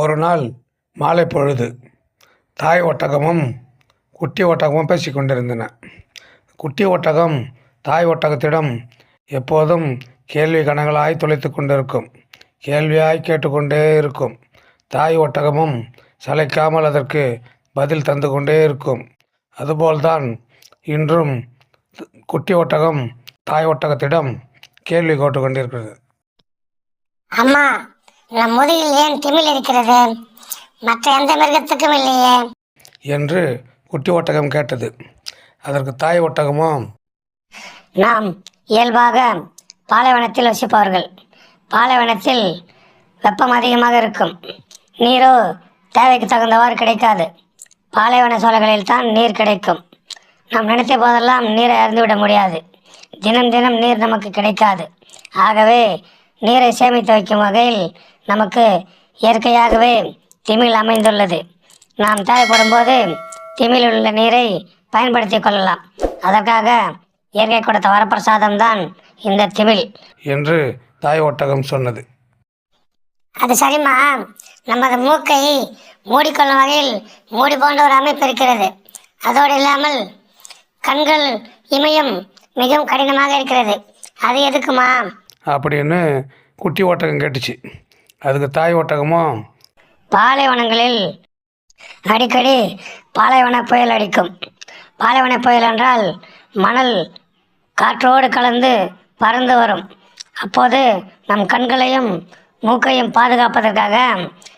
ஒரு நாள் மாலை பொழுது தாய் ஒட்டகமும் குட்டி ஒட்டகமும் பேசிக் கொண்டிருந்தன. குட்டி ஒட்டகம் தாய் ஒட்டகத்திடம் எப்போதும் கேள்வி கணங்களாய் துளைத்து கொண்டிருக்கும். கேள்வியாய் கேட்டுக்கொண்டே இருக்கும். தாய் ஒட்டகமும் சளைக்காமல் அதற்கு பதில் தந்து கொண்டே இருக்கும். அதுபோல்தான் இன்றும் குட்டி ஒட்டகம் தாய் ஒட்டகத்திடம் கேள்வி கேட்டு கொண்டிருக்கிறது. அம்மா நம் முதுகில் ஏன் திமில் இருக்கிறது? மற்ற எந்த மிருகத்துக்கும் இல்லையே. என்று குட்டி ஒட்டகம் கேட்டது. அதற்கு தாய் ஒட்டகமோ? நாம் இயல்பாக பாலைவனத்தில் வசிப்பவர்கள். பாலைவனத்தில் வெப்பம் அதிகமாக இருக்கும். நீரோ தேவைக்கு தகுந்தவாறு கிடைக்காது. பாலைவன சோலைகளில் தான் நீர் கிடைக்கும். நாம் நினைத்த போதெல்லாம் நீரை அருந்துவிட முடியாது. தினம் தினம் நீர் நமக்கு கிடைக்காது. ஆகவே நீரை சேமித்து வைக்கும் வகையில் நமக்கு இயற்கையாகவே திமில் அமைந்துள்ளது. நாம் தேவைப்படும் போது திமில் உள்ள நீரை பயன்படுத்திக் கொள்ளலாம். அதற்காக இயற்கை கொடுத்த வரப்பிரசாதம் தான் இந்த திமில். என்று தாய் ஒட்டகம் சொன்னது. அது சரிம்மா. நமது மூக்கை மூடிக்கொள்ளும் வகையில் மூடி போன்ற ஒரு அமைப்பு இருக்கிறது. அதோடு இல்லாமல் கண்கள் இமயம் மிகவும் கடினமாக இருக்கிறது. அது எதுக்குமா? அப்படின்னு குட்டி ஒட்டகம் கேட்டுச்சு. அதுக்கு தாய் ஒட்டகமோ? பாலைவனங்களில் அடிக்கடி பாலைவன புயல் அடிக்கும். பாலைவன புயல் என்றால் மணல் காற்றோடு கலந்து பறந்து வரும். அப்போது நம் கண்களையும் மூக்கையும் பாதுகாப்பதற்காக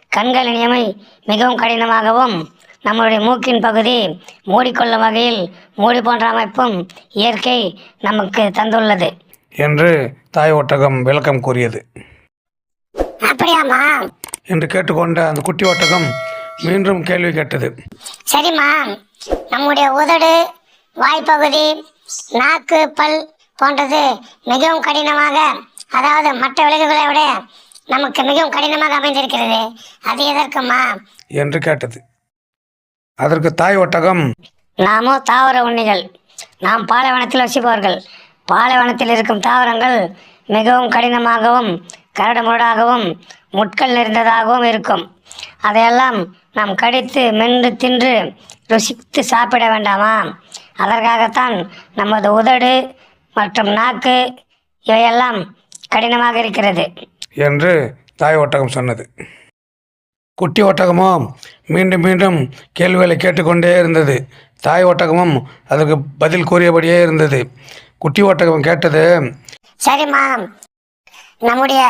கண்களின் இமை மிகவும் கடினமாகவும் நம்முடைய மூக்கின் பகுதி மூடிக்கொள்ளும் வகையில் மூடி போன்ற அமைப்பும் இயற்கை நமக்கு தந்துள்ளது. என்று தாய் ஒட்டகம் விளக்கம் கூறியது. அப்படியாம்மா என்று கேட்டுக்கொண்ட அந்த குட்டி ஒட்டகம் மீண்டும் கேள்வி கேட்டது. சரிம்மா. நம்முடைய உதடு வாய்ப்பகுதி நாக்கு பல் போன்றது மிகவும் கடினமாக அதாவது மற்ற விலங்குகளை விட நமக்கு மிகவும் கடினமாக அமைந்திருக்கிறது. அது எதற்குமா என்று கேட்டது. அதற்கு தாய் ஒட்டகம் நாமோ தாவர உண்ணிகள். நாம் பாலைவனத்தில் வசிப்பவர்கள். பாலைவனத்தில் இருக்கும் தாவரங்கள் மிகவும் கடினமாகவும் கரடுமுரடாகவும் முட்கள் நிறைந்ததாகவும் இருக்கும். அதையெல்லாம் நாம் கடித்து மென்று தின்று ருசித்து சாப்பிட வேண்டாமா? அதற்காகத்தான் நமது உதடு மற்றும் நாக்கு இவையெல்லாம் கடினமாக இருக்கிறது. என்று தாய் ஒட்டகம் சொன்னது. குட்டி ஒட்டகமோ மீண்டும் மீண்டும் கேள்விகளை கேட்டுக்கொண்டே இருந்தது. தாய் ஒட்டகமும் அதற்கு பதில் கூறியபடியே இருந்தது. குட்டி ஒட்டகம் கேட்டது சரிம்மா நம்முடைய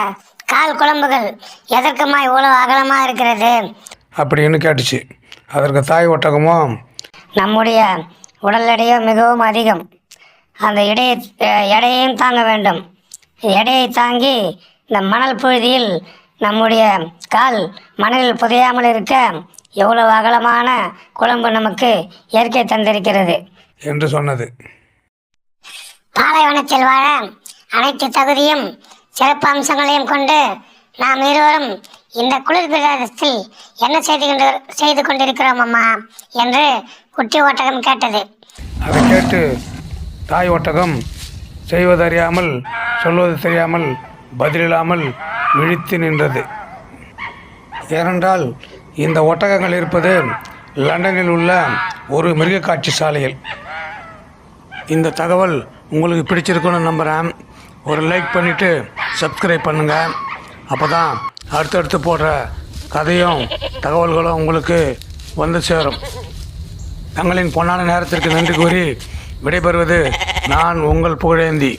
கால் குழம்புகள் எதற்குமா இவ்வளோ அகலமாக இருக்கிறது? அப்படின்னு கேட்டுச்சு. அதற்கு தாய் ஒட்டகமோ? நம்முடைய உடல் எடையோ மிகவும் அதிகம். அந்த எடையை அஹ், எடையையும் தாங்க வேண்டும். எடையை தாங்கி இந்த மணல் புழுதியில் நம்முடைய கால் மணலில் புதையாமல் இருக்க எவ்வளவு அகலமான குழம்பு நமக்கு இயற்கை தந்திருக்கிறது. என்று சொன்னது. பாலைவனத்தில் வாழ அனைத்து தகுதியும் சிறப்பு அம்சங்களையும் கொண்டு நாம் இருவரும் இந்த குளிர் பிரதேசத்தில் என்ன செய்து கொண்டு செய்து கொண்டிருக்கிறோம் அம்மா என்று குட்டி ஒட்டகம் கேட்டது. அதை கேட்டு தாய் ஒட்டகம் செய்வதறியாமல் சொல்வது தெரியாமல் பதிலில்லாமல் விழித்து நின்றது. ஏனென்றால் இந்த ஒட்டகங்கள் இருப்பது லண்டனில் உள்ள ஒரு மிருக காட்சி சாலையில். இந்த தகவல் உங்களுக்கு பிடிச்சிருக்குன்னு நம்புகிறேன் ஒரு லைக் பண்ணிவிட்டு சப்ஸ்கிரைப் பண்ணுங்கள் அப்போ தான் அடுத்தடுத்து போடுற கதையும் தகவல்களும் உங்களுக்கு வந்து சேரும். தங்களின் பொன்னான நேரத்திற்கு நன்றி கூறி விடைபெறுவது நான் உங்கள் புகழேந்தி.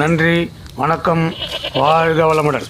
நன்றி வணக்கம் வாழ்க வளமுடன்.